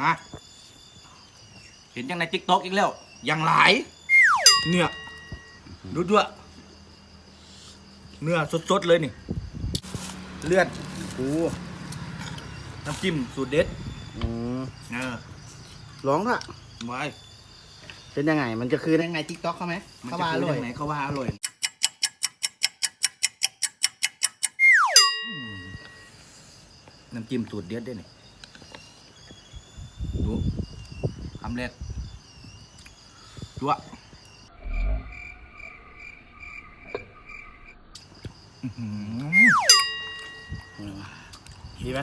มา เห็นยังในติ๊กต็อกอีกแล้วยังหลาย เนี่ยดูด้วยเนื้อสดๆเลยนี่ เลือดโอ้น้ำจิ้มสูตรเด็ดอืมเออร้องละไว้เป็นยังไง มันจะคือยังไงทิกต็อกเขาไหมมันเขาจะว่าอคือร่อยยังไงเขาว่าอร่อยอืมน้ำจิ้มสูตรเด็ดด้วยนี่ ดูคำแรกจั่วอื้อหือดีไหม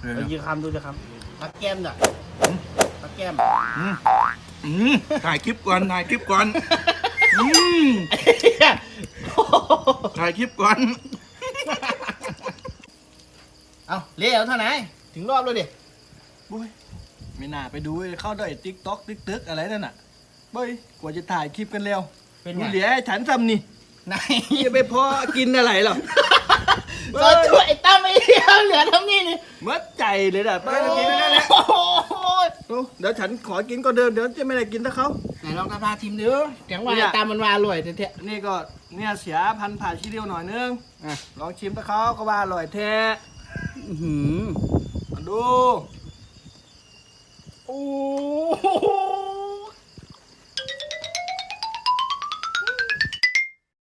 เออเอายีคำดูจะคำปักแก้มจ้ะปักแก้มอืมอืมถ่ายคลิปก่อน ถ่ายคลิปก่อนอืมถ่ายคลิปก่อน เอาเลี้ยวเท่าไหร่ถึงรอบเลยดิบุ้ย ไม่น่าไปดูเข้าได้ติ๊กต็อกติ๊กตึกอะไรนั่นน่ะเบ้ยกว่าจะถ่ายคลิปกันแล้วเป็นไง ดูเหลียให้ฉันทำนี่ไหนจะไปพอกินอะไรหรอก็ช่วยไอ้ตั้มไอ้เดียวเหลือเท่านี้นี่มัดใจเลยนะไปกินนั่นแหละโอ้โหดูเดี๋ยวฉันขอกินก็เดินเดี๋ยวจะไม่ได้กินถ้าเขา ไหนลองกระพาทีมดูเสียงว่าเนี่ยไอ้ตั้มมันว่าอร่อยเท่นี่ก็เนี่ยเสียพันผ่าชีเดียวหน่อยนึงๆอะ ลองชิมถ้าเขาก็ว่าอร่อยแท้ อื้อหือมาดูโอ้ Oh!